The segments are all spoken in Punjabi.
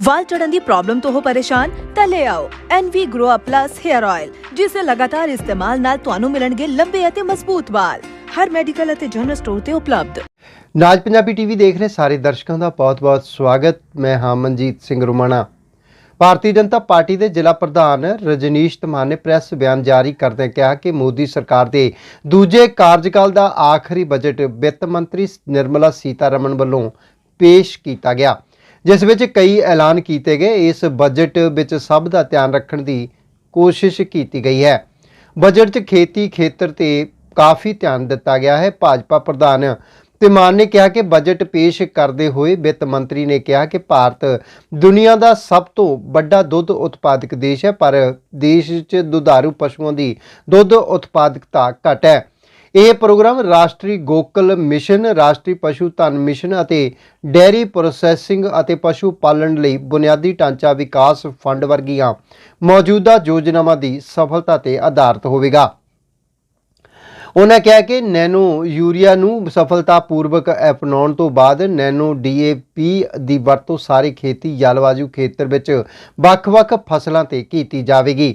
ਵਾਲ ਝੜਨ ਦੀ ਪ੍ਰੋਬਲਮ ਤੋਂ ਹੋ ਪਰੇਸ਼ਾਨ, ਤਾਂ ਲੈ ਆਓ NV Grow Up Plus Hair Oil ਜਿਸ ਦੇ ਲਗਾਤਾਰ ਇਸਤੇਮਾਲ ਨਾਲ ਤੁਹਾਨੂੰ ਮਿਲਣਗੇ ਲੰਬੇ ਅਤੇ ਮਜ਼ਬੂਤ ਵਾਲ। ਹਰ ਮੈਡੀਕਲ ਅਤੇ ਜਨਰਲ ਸਟੋਰ ਤੇ ਉਪਲਬਧ। ਨਾਜ ਪੰਜਾਬੀ ਟੀਵੀ ਦੇਖ ਰਹੇ ਸਾਰੇ ਦਰਸ਼ਕਾਂ ਦਾ ਬਹੁਤ-ਬਹੁਤ ਸਵਾਗਤ। ਮੈਂ ਹਾਂ ਮਨਜੀਤ ਸਿੰਘ ਰੁਮਾਣਾ। ਭਾਰਤੀ ਜਨਤਾ ਪਾਰਟੀ ਦੇ ਜ਼ਿਲ੍ਹਾ ਪ੍ਰਧਾਨ ਰਜਨੀਸ਼ ਧਮਾਨ ਨੇ ਪ੍ਰੈਸ ਬਿਆਨ ਜਾਰੀ ਕਰਦੇ ਕਿਹਾ ਕਿ ਮੋਦੀ ਸਰਕਾਰ ਦੇ ਦੂਜੇ ਕਾਰਜਕਾਲ ਦਾ ਆਖਰੀ ਬਜਟ ਵਿੱਤ ਮੰਤਰੀ ਨਿਰਮਲਾ ਸੀਤਾਰਮਨ ਵੱਲੋਂ ਪੇਸ਼ ਕੀਤਾ ਗਿਆ। ਜਿਸ ਵਿੱਚ ਕਈ ਐਲਾਨ ਕੀਤੇ ਗਏ, ਇਸ ਬਜਟ ਵਿੱਚ ਸਭ ਦਾ ਧਿਆਨ ਰੱਖਣ ਦੀ ਕੋਸ਼ਿਸ਼ ਕੀਤੀ ਗਈ ਹੈ। ਬਜਟ 'ਚ ਖੇਤੀ ਖੇਤਰ ਤੇ ਕਾਫੀ ਧਿਆਨ ਦਿੱਤਾ ਗਿਆ ਹੈ। ਭਾਜਪਾ ਪ੍ਰਧਾਨ ਤਿਮਾਨ ਨੇ ਕਿਹਾ ਕਿ ਬਜਟ ਪੇਸ਼ ਕਰਦੇ ਹੋਏ ਵਿੱਤ ਮੰਤਰੀ ਨੇ ਕਿਹਾ ਕਿ ਭਾਰਤ ਦੁਨੀਆ ਦਾ ਸਭ ਤੋਂ ਵੱਡਾ ਦੁੱਧ ਉਤਪਾਦਕ ਦੇਸ਼ ਹੈ, ਪਰ ਦੇਸ਼ 'ਚ ਦੁਧਾਰੂ ਪਸ਼ੂਆਂ ਦੀ ਦੁੱਧ ਉਤਪਾਦਕਤਾ ਘੱਟ ਹੈ। ਇਹ ਪ੍ਰੋਗਰਾਮ ਰਾਸ਼ਟਰੀ ਗੋਕਲ ਮਿਸ਼ਨ, ਰਾਸ਼ਟਰੀ ਪਸ਼ੂ ਧਨ ਮਿਸ਼ਨ ਅਤੇ ਡੇਅਰੀ ਪ੍ਰੋਸੈਸਿੰਗ ਅਤੇ ਪਸ਼ੂ ਪਾਲਣ ਲਈ ਬੁਨਿਆਦੀ ਢਾਂਚਾ ਵਿਕਾਸ ਫੰਡ ਵਰਗੀਆਂ ਮੌਜੂਦਾ ਯੋਜਨਾਵਾਂ ਦੀ ਸਫਲਤਾ ਤੇ ਆਧਾਰਿਤ ਹੋਵੇਗਾ। ਉਹਨਾਂ ਕਿਹਾ ਕਿ ਨੈਨੋ ਯੂਰੀਆ ਨੂੰ ਸਫਲਤਾਪੂਰਵਕ ਅਪਣਾਉਣ ਤੋਂ ਬਾਅਦ ਨੈਨੋ ਡੀਏਪੀ ਦੀ ਵਰਤੋਂ ਸਾਰੇ ਖੇਤੀ, ਜਲਵਾਯੂ ਖੇਤਰ ਵਿੱਚ ਵੱਖ-ਵੱਖ ਫਸਲਾਂ ਤੇ ਕੀਤੀ ਜਾਵੇਗੀ।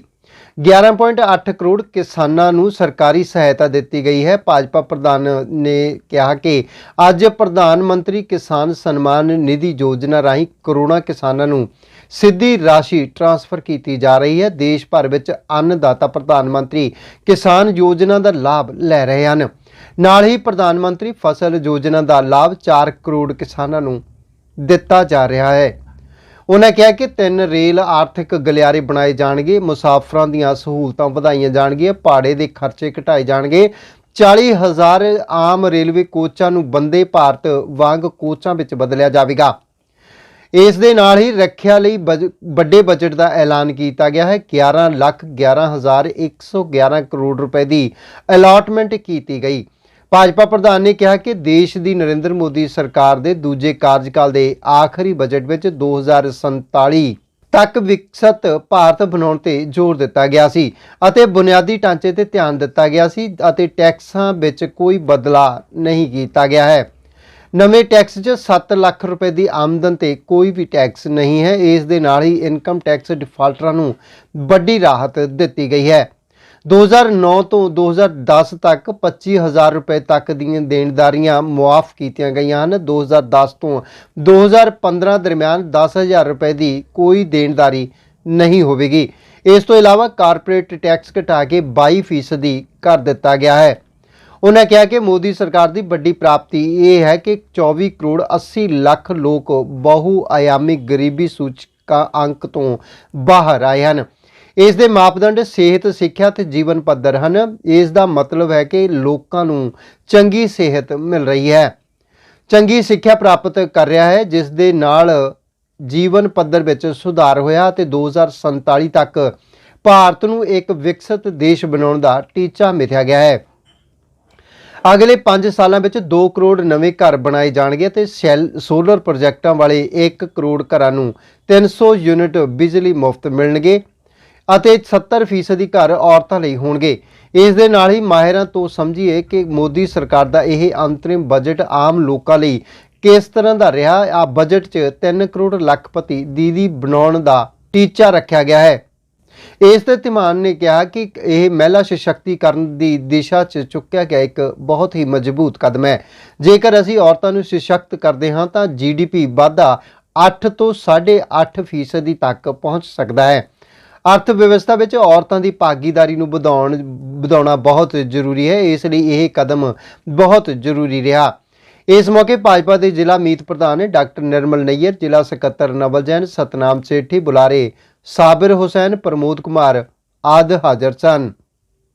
11.8 ਕਰੋੜ ਕਿਸਾਨਾਂ ਨੂੰ ਸਰਕਾਰੀ ਸਹਾਇਤਾ ਦਿੱਤੀ ਗਈ ਹੈ। ਭਾਜਪਾ ਪ੍ਰਧਾਨ ਨੇ ਕਿਹਾ ਕਿ ਅੱਜ ਪ੍ਰਧਾਨ ਮੰਤਰੀ ਕਿਸਾਨ ਸਨਮਾਨ ਨਿਧੀ ਯੋਜਨਾ ਰਾਹੀਂ ਕਰੋੜਾਂ ਕਿਸਾਨਾਂ ਨੂੰ ਸਿੱਧੀ ਰਾਸ਼ੀ ਟ੍ਰਾਂਸਫਰ ਕੀਤੀ ਜਾ ਰਹੀ ਹੈ। ਦੇਸ਼ ਭਰ ਵਿੱਚ ਅੰਨਦਾਤਾ ਪ੍ਰਧਾਨ ਮੰਤਰੀ ਕਿਸਾਨ ਯੋਜਨਾ ਦਾ ਲਾਭ ਲੈ ਰਹੇ ਹਨ। ਨਾਲ ਹੀ ਪ੍ਰਧਾਨ ਮੰਤਰੀ ਫਸਲ ਯੋਜਨਾ ਦਾ ਲਾਭ 4 ਕਰੋੜ ਕਿਸਾਨਾਂ ਨੂੰ ਦਿੱਤਾ ਜਾ ਰਿਹਾ ਹੈ। ਉਹਨਾਂ ਕਿਹਾ ਕਿ ਤਿੰਨ ਰੇਲ ਆਰਥਿਕ ਗਲਿਆਰੇ ਬਣਾਏ ਜਾਣਗੇ, ਮੁਸਾਫਰਾਂ ਦੀਆਂ ਸਹੂਲਤਾਂ ਵਧਾਈਆਂ ਜਾਣਗੀਆਂ, ਭਾੜੇ ਦੇ ਖਰਚੇ ਘਟਾਏ ਜਾਣਗੇ। 40000 ਆਮ ਰੇਲਵੇ ਕੋਚਾਂ ਨੂੰ ਬੰਦੇ ਭਾਰਤ ਵਾਂਗ ਕੋਚਾਂ ਵਿੱਚ ਬਦਲਿਆ ਜਾਵੇਗਾ। ਇਸ ਦੇ ਨਾਲ ਹੀ ਰੱਖਿਆ ਲਈ ਬਜ- ਵੱਡੇ ਬਜਟ ਦਾ ਐਲਾਨ ਕੀਤਾ ਗਿਆ ਹੈ। 11 ਲੱਖ 11111 ਕਰੋੜ ਰੁਪਏ ਦੀ ਅਲਾਟਮੈਂਟ ਕੀਤੀ ਗਈ। ਭਾਜਪਾ ਪ੍ਰਧਾਨ ਨੇ ਕਿਹਾ ਕਿ ਦੇਸ਼ ਦੀ ਨਰਿੰਦਰ ਮੋਦੀ ਸਰਕਾਰ ਦੇ ਦੂਜੇ ਕਾਰਜਕਾਲ ਦੇ ਆਖਰੀ ਬਜਟ ਵਿੱਚ 2047 ਤੱਕ ਵਿਕਸਿਤ ਭਾਰਤ ਬਣਾਉਣ ਤੇ ਜ਼ੋਰ ਦਿੱਤਾ ਗਿਆ ਸੀ ਅਤੇ ਬੁਨਿਆਦੀ ਢਾਂਚੇ ਤੇ ਧਿਆਨ ਦਿੱਤਾ ਗਿਆ ਸੀ ਅਤੇ ਟੈਕਸਾਂ ਵਿੱਚ ਕੋਈ ਬਦਲਾਅ ਨਹੀਂ ਕੀਤਾ ਗਿਆ ਹੈ। ਨਵੇਂ ਟੈਕਸ 'ਚ 7 ਲੱਖ ਰੁਪਏ ਦੀ ਆਮਦਨ ਤੇ ਕੋਈ ਵੀ ਟੈਕਸ ਨਹੀਂ ਹੈ। ਇਸ ਦੇ ਨਾਲ ਹੀ ਇਨਕਮ ਟੈਕਸ ਡਿਫਾਲਟਰਾਂ ਨੂੰ ਵੱਡੀ ਰਾਹਤ ਦਿੱਤੀ ਗਈ ਹੈ। 2009 ਤੋਂ 2010 ਤੱਕ 25000 ਰੁਪਏ ਤੱਕ ਦੀਆਂ ਦੇਣਦਾਰੀਆਂ ਮੁਆਫ ਕੀਤੀਆਂ ਗਈਆਂ ਹਨ। 2010 ਤੋਂ 2015 ਦਰਮਿਆਨ 10000 ਰੁਪਏ ਦੀ ਕੋਈ ਦੇਣਦਾਰੀ ਨਹੀਂ ਹੋਵੇਗੀ। ਇਸ ਤੋਂ ਇਲਾਵਾ ਕਾਰਪੋਰੇਟ ਟੈਕਸ ਘਟਾ ਕੇ 22% ਕਰ ਦਿੱਤਾ ਗਿਆ ਹੈ। ਉਹਨਾਂ ਕਿਹਾ ਕਿ ਮੋਦੀ ਸਰਕਾਰ ਦੀ ਵੱਡੀ ਪ੍ਰਾਪਤੀ ਇਹ ਹੈ ਕਿ 24 ਕਰੋੜ 80 ਲੱਖ ਲੋਕ ਬਹੁ ਆਯਾਮੀ ਗਰੀਬੀ ਸੂਚਕਾ ਅੰਕ ਤੋਂ ਬਾਹਰ ਆਏ ਹਨ। ਇਸ ਦੇ ਮਾਪਦੰਡ ਸਿਹਤ, ਸਿੱਖਿਆ ਤੇ ਜੀਵਨ ਪੱਧਰ ਹਨ। ਇਸ ਦਾ ਮਤਲਬ ਹੈ ਕਿ ਲੋਕਾਂ ਨੂੰ ਚੰਗੀ ਸਿਹਤ ਮਿਲ ਰਹੀ ਹੈ। ਚੰਗੀ ਸਿੱਖਿਆ ਪ੍ਰਾਪਤ ਕਰ ਰਿਹਾ ਹੈ, ਜਿਸ ਦੇ ਨਾਲ ਜੀਵਨ ਪੱਧਰ ਵਿੱਚ ਸੁਧਾਰ ਹੋਇਆ ਤੇ 2047 ਤੱਕ ਭਾਰਤ ਨੂੰ ਇੱਕ ਵਿਕਸਿਤ ਦੇਸ਼ ਬਣਾਉਣ ਦਾ ਟੀਚਾ ਮਿਥਿਆ ਗਿਆ ਹੈ। ਅਗਲੇ 5 ਸਾਲਾਂ ਵਿੱਚ 2 ਕਰੋੜ ਨਵੇਂ ਘਰ ਬਣਾਏ ਜਾਣਗੇ ਤੇ ਸੈਲ, ਸੋਲਰ ਪ੍ਰੋਜੈਕਟਾਂ ਵਾਲੇ 1 ਕਰੋੜ ਘਰਾਂ ਨੂੰ 300 ਯੂਨਿਟ ਬਿਜਲੀ ਮੁਫਤ ਮਿਲਣਗੇ। ਅਤੇ 70% ਘਰ ਔਰਤਾਂ ਲਈ ਹੋਣਗੇ। ਇਸ ਦੇ ਨਾਲ ਹੀ ਮਾਹਿਰਾਂ ਤੋਂ ਸਮਝੀਏ ਕਿ ਮੋਦੀ ਸਰਕਾਰ ਦਾ ਇਹ ਅੰਤਰਿਮ ਬਜਟ ਆਮ ਲੋਕਾਂ ਲਈ ਕਿਸ ਤਰ੍ਹਾਂ ਦਾ ਰਿਹਾ, ਆ ਬਜਟ 'ਚ 3 ਕਰੋੜ ਲੱਖਪਤੀ ਦੀਦੀ ਬਣਾਉਣ ਦਾ ਟੀਚਾ ਰੱਖਿਆ ਗਿਆ ਹੈ। ਇਸ ਤੇ ਧੀਮਾਨ ਨੇ ਕਿਹਾ ਕਿ ਇਹ ਮਹਿਲਾ ਸਸ਼ਕਤੀਕਰਨ ਦੀ ਦਿਸ਼ਾ 'ਚ ਚੁੱਕਿਆ ਗਿਆ ਇੱਕ ਬਹੁਤ ਹੀ ਮਜ਼ਬੂਤ ਕਦਮ ਹੈ। ਜੇਕਰ ਅਸੀਂ ਔਰਤਾਂ ਨੂੰ ਸਸ਼ਕਤ ਕਰਦੇ ਹਾਂ ਤਾਂ ਜੀਡੀਪੀ ਵਾਧਾ 8 ਤੋਂ 8.5% ਫੀਸਦੀ ਤੱਕ ਪਹੁੰਚ ਸਕਦਾ ਹੈ। ਅਰਥ ਵਿਵਸਥਾ ਵਿੱਚ ਔਰਤਾਂ ਦੀ ਭਾਗੀਦਾਰੀ ਨੂੰ ਵਧਾਉਣ, ਵਧਾਉਣਾ ਬਹੁਤ ਜ਼ਰੂਰੀ ਹੈ, ਇਸ ਲਈ ਇਹ ਕਦਮ ਬਹੁਤ ਜ਼ਰੂਰੀ ਰਿਹਾ। ਇਸ ਮੌਕੇ ਭਾਜਪਾ ਦੇ ਜ਼ਿਲ੍ਹਾ ਮੀਤ ਪ੍ਰਧਾਨ ਡਾਕਟਰ ਨਿਰਮਲ ਨਈਅਰ, ਜ਼ਿਲ੍ਹਾ ਸਕੱਤਰ ਨਵਲ ਜੈਨ, ਸਤਨਾਮ ਸੇਠੀ, ਬੁਲਾਰੇ ਸਾਬਿਰ ਹੁਸੈਨ, ਪ੍ਰਮੋਦ ਕੁਮਾਰ ਆਦਿ ਹਾਜ਼ਰ ਸਨ।